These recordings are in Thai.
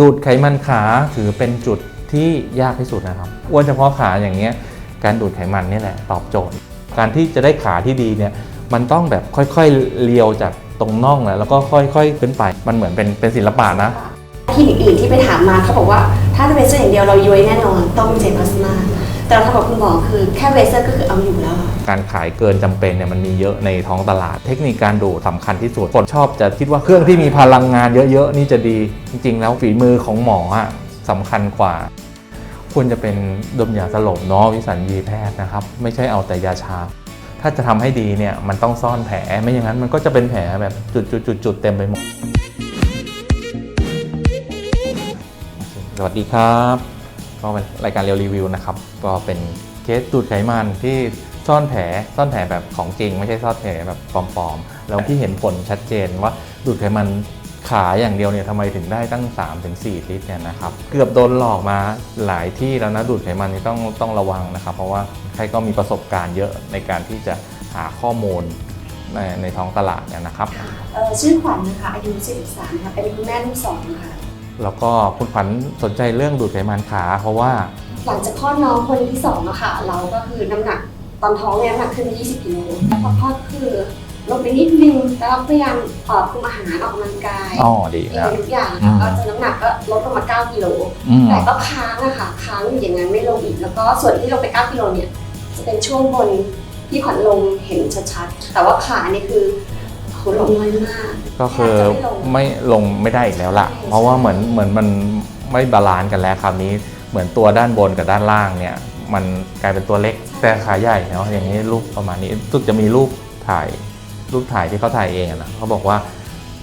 ดูดไขมันขาถือเป็นจุดที่ยากที่สุดนะครับอ้วนเฉพาะขาอย่างเงี้ยการดูดไขมันนี่แหละตอบโจทย์ การที่จะได้ขาที่ดีเนี่ยมันต้องแบบค่อยๆเลียวจากตรงน่องนะแล้วก็ค่อยๆขึ้นไปมันเหมือนเป็นเป็นศิลปะนะที่อื่นๆที่ไปถามมาเขาบอกว่า ถ้าจะเวเส้นอย่างเดียวเราย้วยแน่นอนต้องเจพลาสมา แต่เราทำกับคุณหมอคือแค่เวเซอร์ก็คือเอาอยู่แล้วอะการขายเกินจำเป็นเนี่ยมันมีเยอะในท้องตลาด เทคนิคการดูดสำคัญที่สุดคนชอบจะคิดว่าเครื่องที่มีพลังงานเยอะๆนี่จะดี จริง ๆ แล้วฝีมือของหมออะสำคัญกว่าควรจะเป็นดมยาสลบเนาะวิสัญญีแพทย์นะครับ ไม่ใช่เอาแต่ยาชา ถ้าจะทำให้ดีเนี่ยมันต้องซ่อนแผลไม่อย่างนั้นมันก็จะเป็นแผลแบบจุดๆๆๆเต็มไปหมดสวัสดีครับ ก็เป็นรายการเรียวรีวิวนะครับก็เป็นเคสดูดไขมันที่ซ่อนแผลซ่อนแผลแบบของจริง ไม่ใช่ซ่อนแผลแบบปลอมๆแล้วที่เห็นผลชัดเจนว่าดูดไขมันขาอย่างเดียวเนี่ยทำไมถึงได้ตั้ง 3-4 ลิตรเนี่ยนะครับเกือบโดนหลอกมาหลายที่แล้วนะดูดไขมันนี่ต้องต้องระวังนะครับ เพราะว่าใครก็มีประสบการณ์เยอะในการที่จะหาข้อมูลในในท้องตลาดเนี่ยนะครับ เอ่อชื่อขวัญนะคะอายุ 43ค่ะเป็นคุณแม่ลูกสองค่ะ แล้วก็คุณขวัญสนใจเรื่องดูดไขมันขา เพราะว่า หลังจากคลอดน้องคนที่สองอะค่ะ เราก็คือน้ำหนักตอนท้องเนี่ยน้ำหนักขึ้น 20กิโลพอคลอดคือลดไปนิดนึงแต่เราพยายามเอ่อคุมอาหารออกกำลังกายอ๋อดีกินนะทุกอย่างอืค่ะมก็จนน้ำหนักก็ลดลงมา 9กิโล อืมแต่ก็ค้างอะค่ะค้างอยู่อย่างนั้นไม่ลงอีก แล้วก็ส่วนที่ลงไป 9กิโลเนี่ยจะเป็นช่วงบนที่ขวัญลงเห็นชัดๆ แต่ว่าขาเนี่ยคือโห ลงน้อยมากก็คือแทบจะไม่ลงไม่ลงไม่ได้อีกแล้วล่ะใช่เพราะว่าเหมือนเหมือนมันไม่บาลานซ์กันแล้วคราวนี้ เหมือนตัวด้านบนกับด้านล่างเนี่ย มันกลายเป็นตัวเล็กแต่ขาใหญ่เนาะอย่างนี้รูปประมาณนี้รู้สึกจะมีรูปถ่ายรูปถ่ายที่เขาถ่ายเองอะนะเขาบอกว่า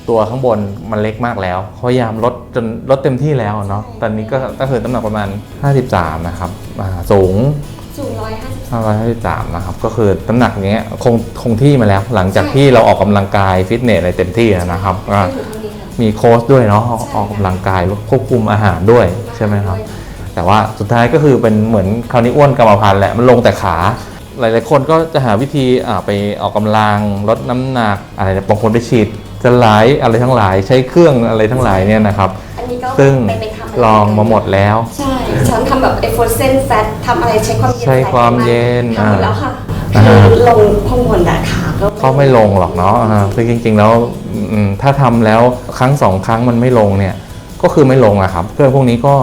ตัวข้างบนมันเล็กมากแล้วเขาพยายามลดจนลดเต็มที่แล้วเนาะตอนนี้ก็ก็คือน้ำหนักประมาณ 53 นะครับอ่าสูงสูงร้อยห้าสิบ 553นะครับก็คือน้ำหนักเนี้ยคงคงที่มาแล้ว หลังจากที่เราออกกำลังกายฟิตเนสอะไรเต็มที่แล้วนะครับก็อยู่ตรงนี้ค่ะมีโค้ชด้วยเนาะออกกำลังกายควบคุมอาหารด้วยใช่ไหมครับ แต่ว่าสุดท้ายก็คือเป็นเหมือนคราวนี้อ้วนกรรมพันธุ์แหละมันลงแต่ขา หลาย ๆ คนก็จะหาวิธีอ่าไปออกกำลังลดน้ำหนักอะไรบางคนไปฉีด สลายอะไรทั้งหลายใช้เครื่องอะไรทั้งหลายเนี่ยนะครับ อันนี้ก็ซึ่งไปไปทำลองมาหมดแล้ว ใช่ฉันทำแบบไอโฟเซนแฟตทำอะไรใช้ความเย็นใช้ความเย็นทำหมดแล้วค่ะอ่า คือลงข้างบนดาขาก็ก็ไม่ลงหรอกเนาะอ่าคือจริง ๆ แล้วอืมถ้าทำแล้วครั้งสองครั้งมันไม่ลงเนี่ย ก็คือไม่ลงอะครับ เครื่องพวกนี้ก็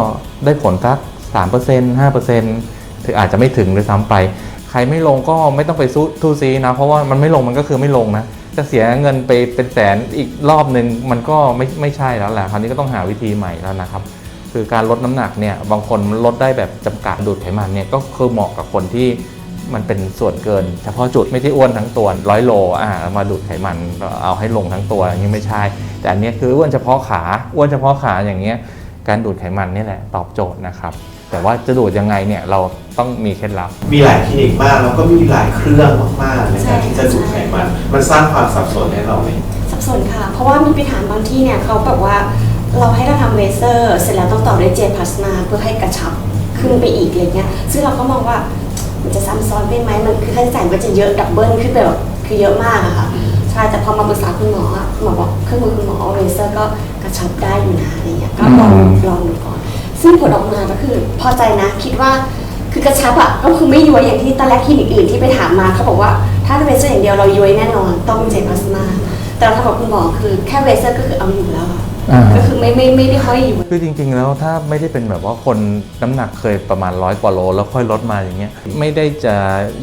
ได้ผลสักสามเปอร์เซ็นต์ห้าเปอร์เซ็นต์ถึงอาจจะไม่ถึงด้วยซ้ำไป ใครไม่ลงก็ไม่ต้องไปสู้ทูซีนะ เพราะว่ามันไม่ลงมันก็คือไม่ลงนะ จะเสียเงินไปเป็นแสนอีกรอบหนึ่งมันก็ไม่ไม่ใช่แล้วแหละคราวนี้ก็ต้องหาวิธีใหม่แล้วนะครับ คือการลดน้ำหนักเนี่ยบางคนลดได้แบบจำกัดดูดไขมันเนี่ยก็คือเหมาะกับคนที่มันเป็นส่วนเกิน เฉพาะจุดไม่ใช่อ้วนทั้งตัวร้อยโลอ่ามาดูดไขมันเอาให้ลงทั้งตัวอย่างนี้ไม่ใช่ แต่อันนี้คืออ้วนเฉพาะขาอ้วนเฉพาะขาอย่างเงี้ย การดูดไขมันนี่แหละตอบโจทย์นะครับ แต่ว่าจะดูดยังไงเนี่ยเราต้องมีเคล็ดลับ มีหลายคลินิกมากแล้วก็มีหลายเครื่องมากๆในการที่จะดูดไขมัน มันสร้างความสับสนให้เราไหมสับสนค่ะ เพราะว่ามีไปถามบางที่เนี่ยเขาแบบว่าเราให้เราทำเวเซอร์ เสร็จแล้วต้องต่อด้วยเจพลาสมาเพื่อให้กระชับขึ้นไปอีกอะไรเงี้ยซึ่งเราก็มองว่ามันจะซ้ำซ้อนไปไหมมันคือค่าใช้จ่ายมันจะเยอะดับเบิลขึ้นไปแบบคือเยอะมากอะค่ะใช่แต่พอมาปรึกษาคุณหมออะคุณหมอบอกเครื่องมือคุณหมอเวเซอร์ก็ กระชับได้อยู่นะอะไรเงี้ยก็ลองอืมลองดูก่อน ซึ่งผลออกมาก็คือพอใจนะคิดว่าคือกระชับอะก็คือไม่ย้วยอย่างที่ตอนแรกคลินิกอื่นที่ไปถามมาเขาบอกว่าถ้าเวเซอร์อย่างเดียวเราย้วยแน่นอนต้องเจพลาสมาแต่เราทำกับคุณหมอคือแค่เวเซอร์ก็คือเอาอยู่แล้วอะอ่าก็คือไม่ไม่ไม่ได้ห้อยอยู่คือจริง ๆ แล้วถ้าไม่ได้เป็นแบบว่าคนน้ำหนักเคยประมาณร้อยกว่าโลแล้วค่อยลดมาอย่างเงี้ยไม่ได้จะ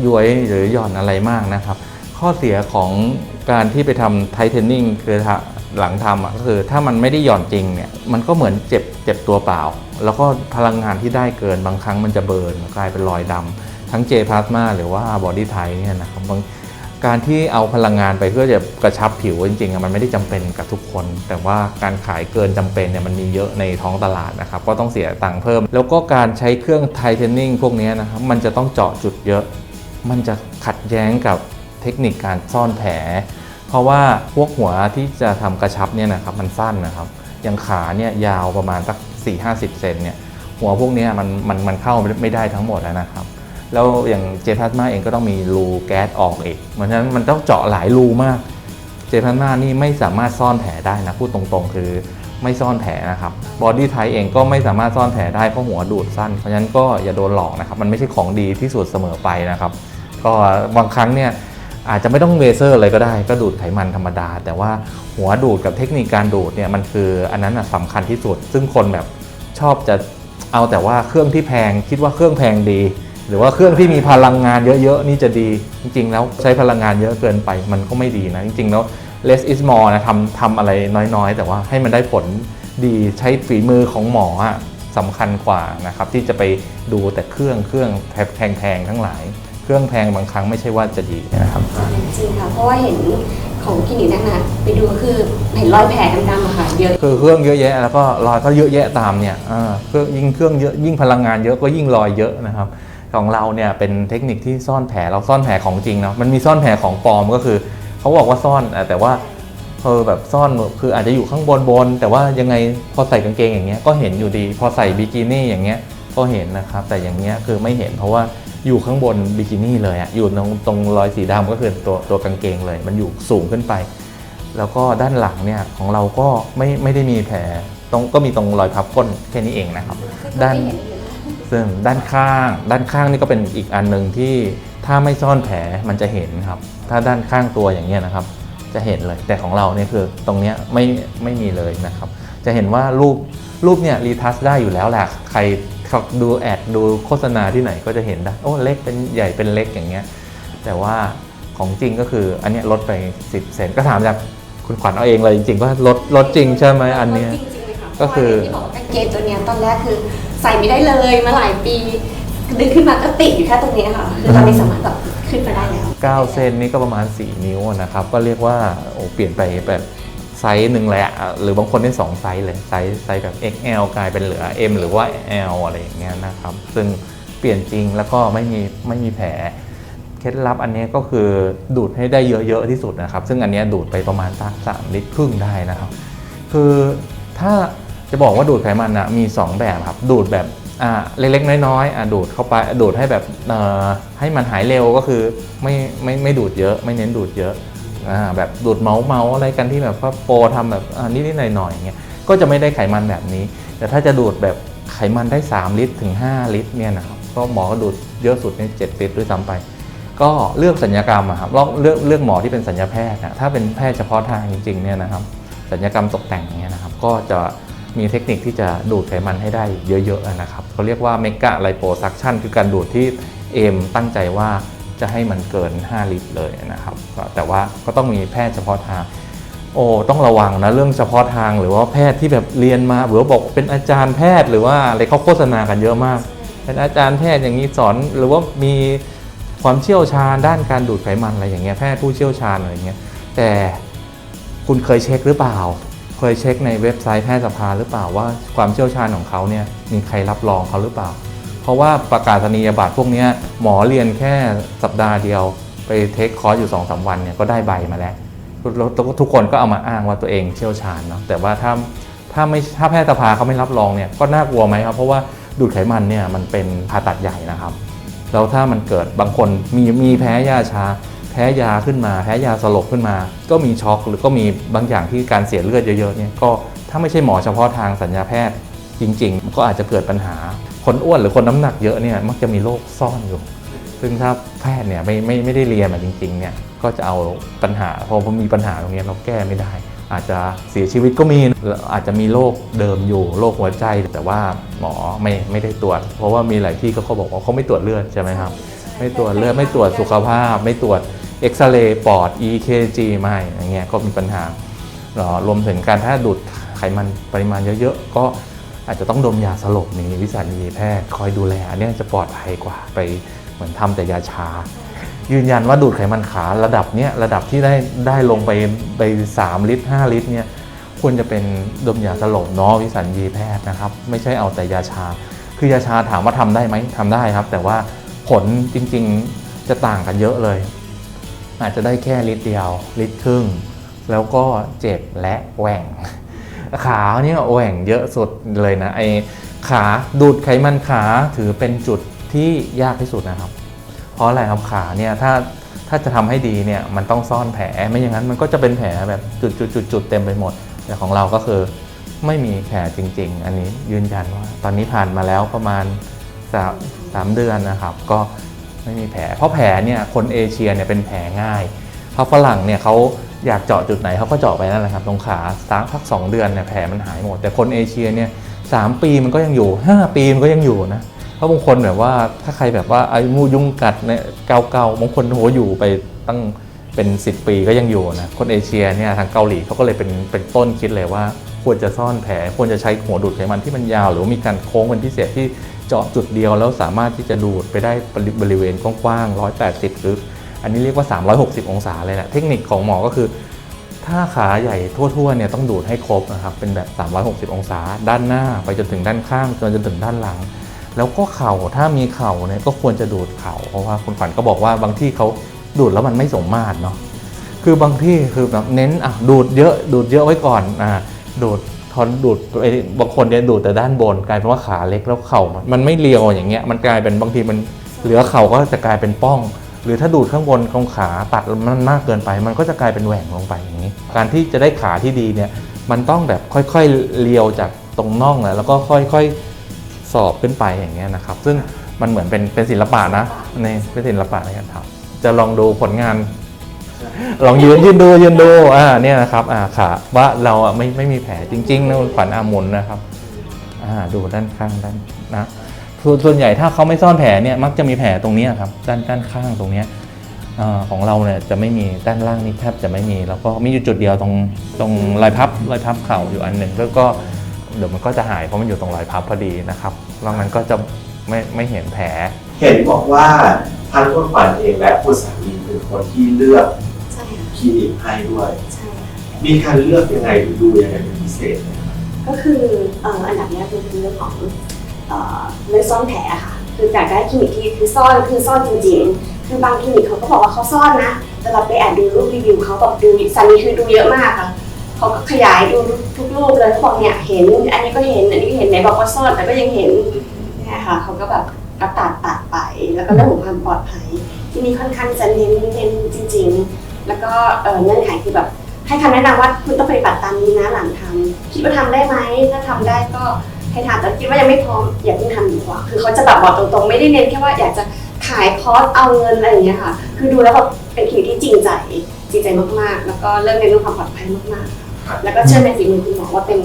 ย้วยหรือหย่อนอะไรมากนะครับ ข้อเสียของการที่ไปทำไทเทนนิ่งคือถ้า หลังทำอะก็คือถ้ามันไม่ได้หย่อนจริงเนี่ยมันก็เหมือนเจ็บเจ็บตัวเปล่า แล้วก็พลังงานที่ได้เกินบางครั้งมันจะเบิร์นกลายเป็นรอยดำทั้งเจพลาสมาหรือว่าบอดี้ไทเนี่ยนะครับบางการที่เอาพลังงานไปเพื่อจะกระชับผิวจริงๆมันไม่ได้จำเป็นกับทุกคน แต่ว่าการขายเกินจำเป็นเนี่ยมันมีเยอะในท้องตลาดนะครับก็ต้องเสียตังค์เพิ่ม แล้วก็การใช้เครื่องไทเทนนิ่งพวกนี้นะครับมันจะต้องเจาะจุดเยอะ มันจะขัดแย้งกับเทคนิคการซ่อนแผล เพราะว่าพวกหัวที่จะทำกระชับเนี่ยนะครับมันสั้นนะครับอย่างขาเนี่ยยาวประมาณสัก 4-50 เซนเนี่ยหัวพวกนี้มันมันมันเข้าไม่ได้ทั้งหมดแล้วนะครับ แล้วอย่างเจพลาสมาเองก็ต้องมีรูแก๊สออกอีกเพราะฉะนั้นมันต้องเจาะหลายรูมากเจพลาสมานี่ไม่สามารถซ่อนแผลได้นะพูดตรงๆ คือไม่ซ่อนแผลนะครับบอดี้ไทเองก็ไม่สามารถซ่อนแผลได้เพราะหัวดูดสั้นเพราะฉะนั้นก็อย่าโดนหลอกนะครับมันไม่ใช่ของดีที่สุดเสมอไปนะครับ ก็บางครั้งเนี่ย อาจจะไม่ต้องเวเซอร์เลยก็ได้ ก็ดูดไขมันธรรมดา แต่ว่าหัวดูดกับเทคนิคการดูดเนี่ยมันคืออันนั้นนะสำคัญที่สุด ซึ่งคนแบบชอบจะเอาแต่ว่าเครื่องที่แพงคิดว่าเครื่องแพงดี หรือว่าเครื่องที่มีพลังงานเยอะๆนี่จะดี จริง ๆ แล้วใช้พลังงานเยอะเกินไป มันก็ไม่ดีนะ จริงๆแล้ว less is more นะทำทำอะไรน้อยๆ แต่ว่าให้มันได้ผลดีใช้ฝีมือของหมอสำคัญกว่านะครับที่จะไปดูแต่เครื่องเครื่องแพงๆทั้งหลาย เครื่องแพงบางครั้งไม่ใช่ว่าจะดีนะครับ จริงค่ะ เพราะว่าเห็นของคลินิกนั้นนะไปดูก็คือเห็นรอยแผลดำๆอะค่ะเยอะ คือเครื่องเยอะแยะแล้วก็รอยก็เยอะแยะตามเนี่ยอ่าเครื่องยิ่งเครื่องเยอะยิ่งพลังงานเยอะก็ยิ่งรอยเยอะนะครับ ของเราเนี่ยเป็นเทคนิคที่ซ่อนแผลเราซ่อนแผลของจริงเนาะมันมีซ่อนแผลของปลอมก็คือเขาบอกว่าซ่อนอะแต่ว่าเออแบบซ่อนคืออาจจะอยู่ข้างบนบน แต่ว่ายังไงพอใส่กางเกงอย่างเงี้ยก็เห็นอยู่ดี พอใส่บิกินี่อย่างเงี้ยก็เห็นนะครับ แต่อย่างเงี้ยคือไม่เห็นเพราะว่า อยู่ข้างบนบิกินี่เลยอะอยู่ตรงตรงรอยสีดำก็คือตัวตัวกางเกงเลย มันอยู่สูงขึ้นไป แล้วก็ด้านหลังเนี่ยของเราก็ไม่ไม่ได้มีแผลตรงก็มีตรงรอยพับก้นแค่นี้เองนะครับ ด้านซึ่งด้านข้างด้านข้างนี่ก็เป็นอีกอันหนึ่งที่ถ้าไม่ซ่อนแผลมันจะเห็นครับ ถ้าด้านข้างตัวอย่างเงี้ยนะครับ จะเห็นเลยแต่ของเราเนี่ยคือตรงเนี้ยไม่ไม่มีเลยนะครับ จะเห็นว่ารูปรูปเนี่ยรีทัชได้อยู่แล้วแหละใคร เขาดูแอดดูโฆษณาที่ไหนก็จะเห็นได้โอ้เล็กเป็นใหญ่เป็นเล็กอย่างเงี้ยแต่ว่าของจริงก็คืออันเนี้ยลดไป 10 เซนก็ถามจากคุณขวัญเอาเองเลยจริงๆว่าลดลดจริงใช่ไหมอันเนี้ย จริงๆเลยค่ะก็คือ เพราะว่าอย่างที่บอกกางเกงตัวเนี้ยตอนแรกคือใส่ไม่ได้เลยมาหลายปีดึงขึ้นมาก็ติดอยู่แค่ตรงเนี้ยค่ะคือตอนนี้สามารถแบบขึ้นมาได้แล้ว 9 เซนนี่ก็ประมาณ 4 นิ้วนะครับ ก็เรียกว่าโอ้เปลี่ยนไปแบบ ไซส์หนึ่งแหละหรือบางคนได้2ไซส์เลยไซส์ไซส์แบบ XL กลายเป็นเหลือ M หรือว่า L อะไรอย่างเงี้ยนะครับ ซึ่งเปลี่ยนจริงแล้วก็ไม่มีไม่มีแผลเคล็ดลับอันนี้ก็คือดูดให้ได้เยอะๆที่สุดนะครับ ซึ่งอันนี้ดูดไปประมาณสักสามลิตรครึ่งได้นะครับ คือถ้าจะบอกว่าดูดไขมันนะมี 2 แบบครับ ดูดแบบอ่าเล็กๆ น้อยๆอะดูดเข้าไปดูดให้แบบเอ่อให้มันหายเร็วก็คือไม่ไม่ไม่ดูดเยอะ ไม่เน้นดูดเยอะ แบบดูดเมาส์เมาส์อะไรกันที่แบบว่าโปรทำแบบนิดๆหน่อยๆเงี้ยก็จะไม่ได้ไขมันแบบนี้ แต่ถ้าจะดูดแบบไขมันได้ 3 ลิตรถึง 5 ลิตรเนี่ยนะครับก็หมอก็ดูดเยอะสุดใน7ลิตรด้วยซ้ำไป ก็เลือกสัญญกรรมครับเลือกเลือกหมอที่เป็นสัญญาแพทย์นะถ้าเป็นแพทย์เฉพาะทางจริงๆเนี่ยนะครับสัญญกรรมตกแต่งเนี่ยนะครับก็จะมีเทคนิคที่จะดูดไขมันให้ได้เยอะๆนะครับเขาเรียกว่าเมกะไลโปซักชันคือการดูดที่เอมตั้งใจว่า จะให้มันเกิน 5 ลิตรเลยนะครับ แต่ว่าก็ต้องมีแพทย์เฉพาะทาง โอ้ต้องระวังนะเรื่องเฉพาะทางหรือว่าแพทย์ที่แบบเรียนมาหรือว่าบอกเป็นอาจารย์แพทย์หรือว่าอะไรเขาโฆษณากันเยอะมาก เป็นอาจารย์แพทย์อย่างนี้สอนหรือว่ามีความเชี่ยวชาญด้านการดูดไขมันอะไรอย่างเงี้ยแพทย์ผู้เชี่ยวชาญอะไรเงี้ยแต่คุณเคยเช็คหรือเปล่า เคยเช็คในเว็บไซต์แพทยสภาหรือเปล่าว่าความเชี่ยวชาญของเขาเนี่ยมีใครรับรองเขาหรือเปล่า เพราะว่าประกาศนียบัตรพวกนี้หมอเรียนแค่สัปดาห์เดียว ไปเทคคอร์สอยู่2อสวันเนี่ยก็ได้ใบมาแล้วแล้วทุกคนก็เอามาอ้างว่าตัวเองเชี่ยวชาญเนาะแต่ว่าถ้าถ้าไม่ถ้าแพทยสภาเขาไม่รับรองเนี่ยก็น่ากลัวไหมครับ เพราะว่าดูดไขมันเนี่ยมันเป็นผ่าตัดใหญ่นะครับแล้วถ้ามันเกิดบางคนมีมีแพ้ยาชา แพ้ยาขึ้นมา แพ้ยาสลบขึ้นมา ก็มีช็อกหรือก็มีบางอย่างที่การเสียเลือดเยอะๆเนี่ยก็ถ้าไม่ใช่หมอเฉพาะทางสัญญาแพทย์จริง ๆ ก็อาจจะเกิดปัญหา คนอ้วนหรือคนน้ำหนักเยอะเนี่ยมักจะมีโรคซ่อนอยู่ ซึ่งถ้าแพทย์เนี่ยไม่ไม่ไม่ได้เรียนมาจริงๆเนี่ยก็จะเอาปัญหาพอมีปัญหาตรงนี้เราแก้ไม่ได้ อาจจะเสียชีวิตก็มีอาจจะมีโรคเดิมอยู่โรคหัวใจ แต่ว่าหมอไม่ไม่ได้ตรวจ เพราะว่ามีหลายที่ก็เขาบอกว่าเขาไม่ตรวจเลือดใช่ไหมครับ ไม่ตรวจเลือดไม่ตรวจสุขภาพ ไม่ตรวจเอ็กซเรย์ปอด EKG ไม่อย่างเงี้ยก็มีปัญหารวมถึงการถ้าดูดไขมันปริมาณเยอะๆก็ อาจจะต้องดมยาสลบมีวิสัญญีแพทย์คอยดูแลอันนี้จะปลอดภัยกว่าไปเหมือนทำแต่ยาชา ยืนยันว่าดูดไขมันขาระดับเนี้ยระดับที่ได้ได้ลงไปไป 3 ลิตร 5 ลิตรเนี่ยควรจะเป็นดมยาสลบเนาะวิสัญญีแพทย์นะครับ ไม่ใช่เอาแต่ยาชา คือยาชาถามว่าทำได้ไหมทำได้ครับ แต่ว่าผลจริงๆจะต่างกันเยอะเลย อาจจะได้แค่ลิตรเดียวลิตรครึ่งแล้วก็เจ็บและแหว่ง ขาเนี่ยแห่งเยอะสุดเลยนะไอขาดูดไขมันขาถือเป็นจุดที่ยากที่สุดนะครับ เพราะอะไรครับขาเนี่ยถ้าถ้าจะทำให้ดีเนี่ยมันต้องซ่อนแผลไม่อย่างนั้นมันก็จะเป็นแผลแบบจุดจุดจุดจุดเต็มไปหมดแต่ของเราก็คือไม่มีแผลจริง ๆ อันนี้ยืนยันว่า ตอนนี้ผ่านมาแล้วประมาณสามสามเดือนนะครับ ก็ไม่มีแผล เพราะแผลเนี่ยคนเอเชียเนี่ยเป็นแผลง่ายเพราะฝรั่งเนี่ยเขา อยากเจาะจุดไหนเขาก็เจาะไปนั่นแหละครับตรงขาสักพักสองเดือนเนี่ยแผลมันหายหมด แต่คนเอเชียเนี่ยสามปีมันก็ยังอยู่ 5 ปีมันก็ยังอยู่นะเพราะบางคนแบบว่าถ้าใครแบบว่าไอ้งูยุ่งกัดเนี่ยเก่าๆบางคนโหอยู่ไปตั้งเป็น 10 ปีก็ยังอยู่นะคนเอเชียเนี่ยทางเกาหลีเขาก็เลยเป็นเป็นต้นคิดเลยว่า ควรจะซ่อนแผลควรจะใช้หัวดูดไขมันที่มันยาว หรือว่ามีการโค้งเป็นพิเศษที่เจาะจุดเดียวแล้วสามารถที่จะดูดไปได้บริเวณกว้างๆ180 หรือ อันนี้เรียกว่า 360 องศาเลยแหละเทคนิคของหมอก็คือ ถ้าขาใหญ่ทั่วๆเนี่ยต้องดูดให้ครบนะครับเป็นแบบ 360 องศา ด้านหน้าไปจนถึงด้านข้างจนจนถึงด้านหลัง แล้วก็เข่าถ้ามีเข่าเนี่ยก็ควรจะดูดเข่าเพราะว่าคุณขวัญก็บอกว่าบางที่เขาดูดแล้วมันไม่สมมาตรเนาะคือบางที่คือแบบเน้นอะดูดเยอะดูดเยอะไว้ก่อนอ่าดูดทอนดูดบางคนเนี่ยดูดแต่ด้านบนกลายเป็นว่าขาเล็กแล้วเข่ามันมันไม่เรียวอย่างเงี้ยมันกลายเป็นบางทีมันเหลือเข่าก็จะกลายเป็นป้อง หรือถ้าดูดข้างบนของขาตัดมันมากเกินไป มันก็จะกลายเป็นแหว่งลงไปอย่างนี้ การที่จะได้ขาที่ดีเนี่ยมันต้องแบบค่อยๆเลียวจากตรงน่องแล้วก็ค่อยๆสอบขึ้นไปอย่างเงี้ยนะครับ ซึ่งมันเหมือนเป็นเป็นศิลปะนะในเป็นศิลปะในการทำจะลองดูผลงาน ลองยืนยืนดูยืนดูอ่าเนี่ยนะครับอ่าขาว่าเราอะไม่ไม่มีแผลจริงๆนะขวัญอามุนนะครับอ่าดูด้านข้างด้านนะ ส่วนส่วนใหญ่ถ้าเขาไม่ซ่อนแผลเนี่ยมักจะมีแผลตรงเนี้ยครับด้านด้านข้างตรงเนี้ยอ่าของเราเนี่ยจะไม่มีด้านล่างนี่แทบจะไม่มี แล้วก็มีอยู่จุดเดียวตรงตรงรอยพับรอยพับเข่าอยู่อันหนึ่งแล้วก็เดี๋ยวมันก็จะหายเพราะมันอยู่ตรงรอยพับพอดีนะครับนอกนั้นก็จะไม่ไม่เห็นแผล เห็นบอกว่าทั้งคุณขวัญเองและคุณสามีเป็นคนที่เลือกใช่ค่ะคลินิกให้ด้วยใช่ค่ะมีการเลือกยังไงหรือดูยังไงเป็นพิเศษไหมครับก็คือเอ่ออันดับแรกคือเรื่องของ เอ่อเรื่องซ่อนแผลค่ะ คืออยากได้คลินิกที่คือซ่อนคือซ่อนจริงๆ คือบางคลินิกเขาก็บอกว่าเขาซ่อนนะแต่เราไปแอบดูรูปรีวิวเขาแบบดูสามีคือดูเยอะมากค่ะเขาก็ขยายดูทุกรูปเลยเขาบอกเนี่ยเห็น อันนี้ก็เห็นอันนี้เห็นไหนบอกว่าซ่อนแต่ก็ยังเห็นเนี่ยค่ะเขาก็แบบก็ตัดตัดไปแล้วก็เรื่องของความปลอดภัย ที่นี่ค่อนข้างจะเน้นเน้นจริง ๆ แล้วก็เอ่อเงื่อนไขคือแบบให้คำแนะนำว่าคุณต้องปฏิบัติตามนี้นะหลังทำคิดว่าทำได้ไหมถ้าทำได้ก็ ให้ทำแต่คิดว่ายังไม่พร้อมอย่าเพิ่งทำดีกว่า คือเขาจะแบบบอกตรงๆ ไม่ได้เน้นแค่ว่าอยากจะขายคอร์สเอาเงินอะไรอย่างเงี้ยค่ะ คือดูแล้วแบบเป็นคลินิกที่จริงใจจริงใจมากๆ แล้วก็เรื่องในเรื่องความปลอดภัยมากๆ แล้วก็เชื่อในฝีมือคุณหมอว่าเป็น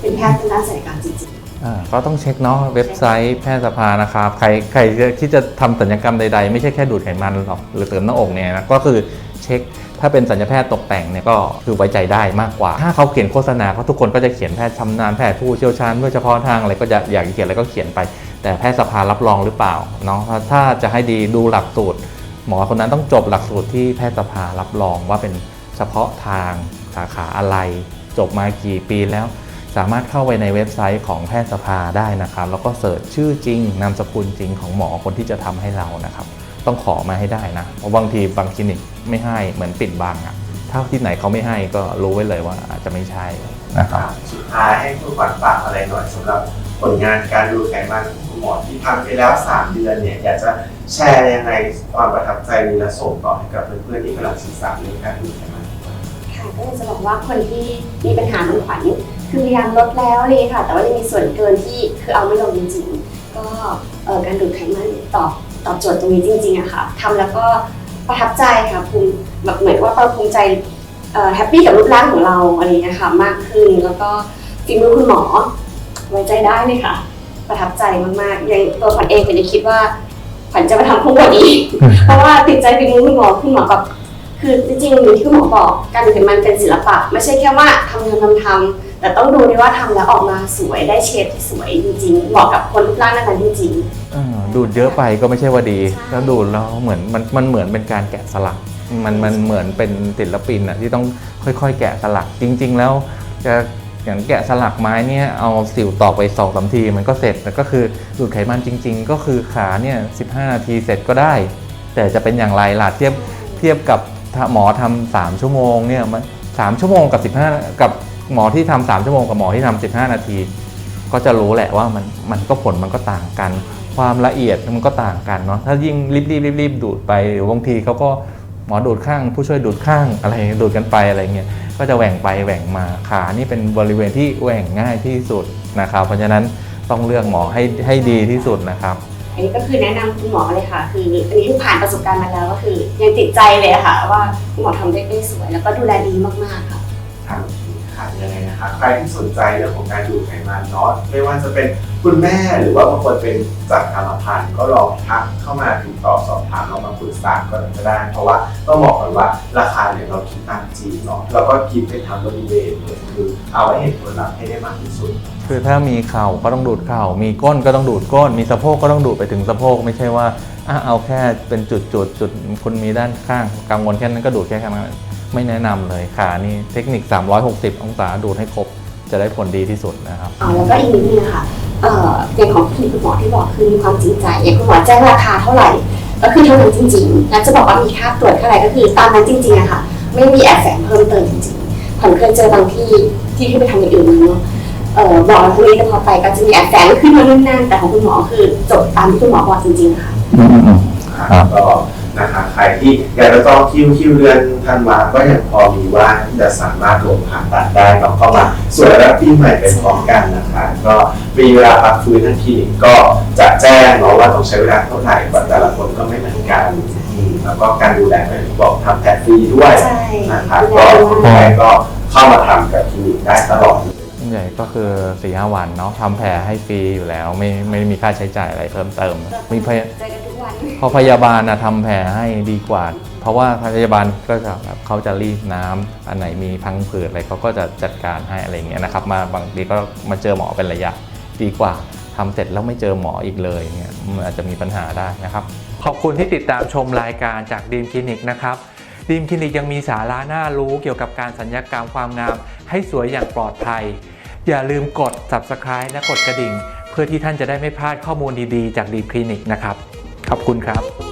เป็นแพทย์ทางด้านศัลยกรรมจริงอ่าก็ต้องเช็คเนาะเว็บไซต์แพทยสภานะครับ ใครใครที่จะทำสัญญกรรมใดๆ ไม่ใช่แค่ดูดไขมันหรอกหรือเติมหน้าอกเนี่ยนะก็คือเช็ค ถ้าเป็นสัญญาแพทย์ตกแต่งเนี่ยก็คือไว้ใจได้มากกว่า ถ้าเขาเขียนโฆษณาเขาทุกคนก็จะเขียนแพทย์ชำนาญแพทย์ผู้เชี่ยวชาญเพื่อเฉพาะทางอะไรก็จะอยากเขียนอะไรก็เขียนไป แต่แพทยสภารับรองหรือเปล่าเนาะถ้าจะให้ดีดูหลักสูตร หมอคนนั้นต้องจบหลักสูตรที่แพทยสภารับรองว่าเป็นเฉพาะทางสาขาอะไร จบมากี่ปีแล้วสามารถเข้าไปในเว็บไซต์ของแพทยสภาได้นะครับ แล้วก็เสิร์ชชื่อจริง นามสกุลจริงของหมอคนที่จะทำให้เรานะครับ ต้องขอมาให้ได้นะเพราะบางทีบางคลินิกไม่ให้เหมือนปิดบังอะถ้าที่ไหนเขาไม่ให้ก็รู้ไว้เลยว่าอาจจะไม่ใช่นะครับสุดท้ายให้คุณขวัญฝากอะไรหน่อยสำหรับผลงานการดูไขมันของคุณหมอที่ทำไปแล้ว 3 เดือนเนี่ยอยากจะแชร์ยังไงความประทับใจนี้และส่งต่อให้กับเพื่อนๆที่กำลังศึกษาเรื่องการดูไขมันๆค่ะก็อยากจะบอกว่าคนที่มีปัญหาน้ำขวัญคือพยายามลดแล้วเลยค่ะ แต่ว่ายังมีส่วนเกินที่คือเอาไม่ลงจริงๆก็เอ่อการดูดไขมันตอบ ตอบโจทย์ตรงนี้จริงๆอะค่ะทำแล้วก็ประทับใจค่ะภูมิแบบเหมือนว่าเราภูมิใจแฮปปี้กับรูปร่างของเราอะไรอย่างเงี้ยค่ะมากขึ้นแล้วก็ฝีมือคุณหมอไว้ใจได้เลยค่ะ ประทับใจมากๆอย่างตัวขวัญเองขวัญจะคิดว่าขวัญจะมาทำคู่กว่านี้เพราะว่าติดใจฝีมือคุณหมอคุณหมอแบบคือจริงๆอย่างที่คุณหมอบอกการดูดไขมันเป็นศิลปะ ไม่ใช่แค่ว่าทำทำทำทำ แต่ต้องดูด้วยว่าทำแล้วออกมาสวยได้เชฟที่สวยจริงๆเหมาะกับคนรูปร่างนั้นๆจริง เออดูดเยอะไปก็ไม่ใช่ว่าดี ใช่ แล้วดูดแล้วเหมือนมันมันเหมือนเป็นการแกะสลัก มันมันเหมือนเป็นศิลปินอะที่ต้องค่อยๆ แกะสลัก จริง ๆ แล้วจะอย่างแกะสลักไม้เนี่ยเอาสิวตอกไปสองสามทีมันก็เสร็จแต่ก็คือดูดไขมันจริง ๆ ก็คือขาเนี่ยสินาทีเสร็จก็ได้ แต่จะเป็นอย่างไรล่ะเทียบเทียบกับหมอทำสามชั่วโมงเนี่ยมันสามชั่วโมงกับ 15 กับ หมอที่ทำสามชั่วโมงกับหมอที่ทำ15 นาที ก็จะรู้แหละว่ามันมันก็ผลมันก็ต่างกัน ความละเอียดมันก็ต่างกันเนาะถ้ายิ่งรีบรีบรีบรีบดูดไปหรือบางทีเขาก็หมอดูดข้าง ผู้ช่วยดูดข้างอะไรดูดกันไปอะไรเงี้ยก็จะแหว่งไปแหว่งมาขานี่เป็นบริเวณที่แหว่งง่ายที่สุดนะครับ เพราะฉะนั้นต้องเลือกหมอให้ให้ดีที่สุดนะครับอันนี้ก็คือแนะนำคุณหมอเลยค่ะ คืออันนี้คือผ่านประสบการณ์มาแล้วก็คือยังติดใจเลยค่ะ ว่าคุณหมอทำได้ได้สวยแล้วก็ดูแลดีมากๆค่ะ นะคะใครที่สนใจเรื่องของการดูดไขมันเนาะไม่ว่าจะเป็นคุณแม่หรือว่าบางคนเป็นจากกรรมพันธุ์ก็ลองทักเข้ามาติดต่อสอบถามเรามาปรึกษาก็ได้ เพราะว่าต้องบอกก่อนว่าราคาเนี่ยเราคิดตามจริงเนาะแล้วก็คิดเป็นทางบริเวณเลยคือเอาไว้เห็นผลลัพธ์ให้ได้มากที่สุด คือถ้ามีเข่าก็ต้องดูดเข่า มีก้นก็ต้องดูดก้น มีสะโพกก็ต้องดูดไปถึงสะโพกไม่ใช่ว่าอะเอาแค่เป็นจุดจุดจุดคุณมีด้านข้างกังวลแค่นั้นก็ดูดแค่แค่นั้น ไม่แนะนำเลยขานี่เทคนิค 360 องศาดูดให้ครบจะได้ผลดีที่สุดนะครับอ๋อแล้วก็อีกนิดนึงนะคะเอ่ออย่างของคลินิกคุณหมอที่บอกคือมีความจริงใจอย่างคุณหมอแจ้งราคาเท่าไหร่ ก็คือเท่านั้นจริงๆ แล้วจะบอกว่ามีค่าตรวจเท่าไหร่ก็คือตามนั้นจริงๆอะค่ะ ไม่มีแอบแฝงเพิ่มเติมจริงๆผมเคยเจอบางที่ที่ที่ไปทำอย่างอื่นมาเนาะเอ่อบอกแล้วตรงนี้แต่พอไปก็จะมีแอบแฝงขึ้นมานู่นนั่นแต่ของคุณหมอคือจบตามที่คุณหมอบอกจริงๆค่ะ ครับ ก็ นะคะใครที่อยากจะจองคิวคิวเดือนธันวาก็ยังพอมีว่างที่จะสามารถลงผ่าตัดได้เนาะเข้ามาสวยรับปีใหม่ไปพร้อมกันนะคะก็มีเวลาพักฟื้นทางคลินิกก็จะแจ้งเนาะว่าต้องใช้เวลาเท่าไหร่กว่าแต่ละคนก็ไม่เหมือนกันอืมแล้วก็การดูแลก็อย่างที่บอกทำแผลฟรีด้วยใช่นะคะดูแลก็ดีคุณมากแม่ก็เข้ามาทำกับคลินิกได้ตลอดเลยส่วนใหญ่ก็คือ4ีหวันเนาะทำแผลให้ฟรีอยู่แล้ว ไม่ไม่มีค่าใช้จ่ายอะไรเพิ่มเติมมีพยเจ อพอพยาบาลนะทำแผลให้ดีกว่า เพราะว่าพยาบาลก็จะแบบเขาจะรีดน้ำอันไหนมีพังผืดอะไรเขาก็จะจัดการให้อะไรอย่างเงี้ยนะครับมาบางทีก็มาเจอหมอเป็นระยะดีกว่าทำเสร็จแล้วไม่เจอหมออีกเลยเนี่ยมันอาจจะมีปัญหาได้นะครับ ขอบคุณที่ติดตามชมรายการจากดีมคลินิกนะครับดีมคลินิกยังมีสาระน่ารู้เกี่ยวกับการสัญญกรรมความงาม ให้สวยอย่างปลอดภัย อย่าลืมกด subscribe และกดกระดิ่ง เพื่อที่ท่านจะได้ไม่พลาดข้อมูลดีๆ จากดีมคลินิกนะครับ ขอบคุณครับ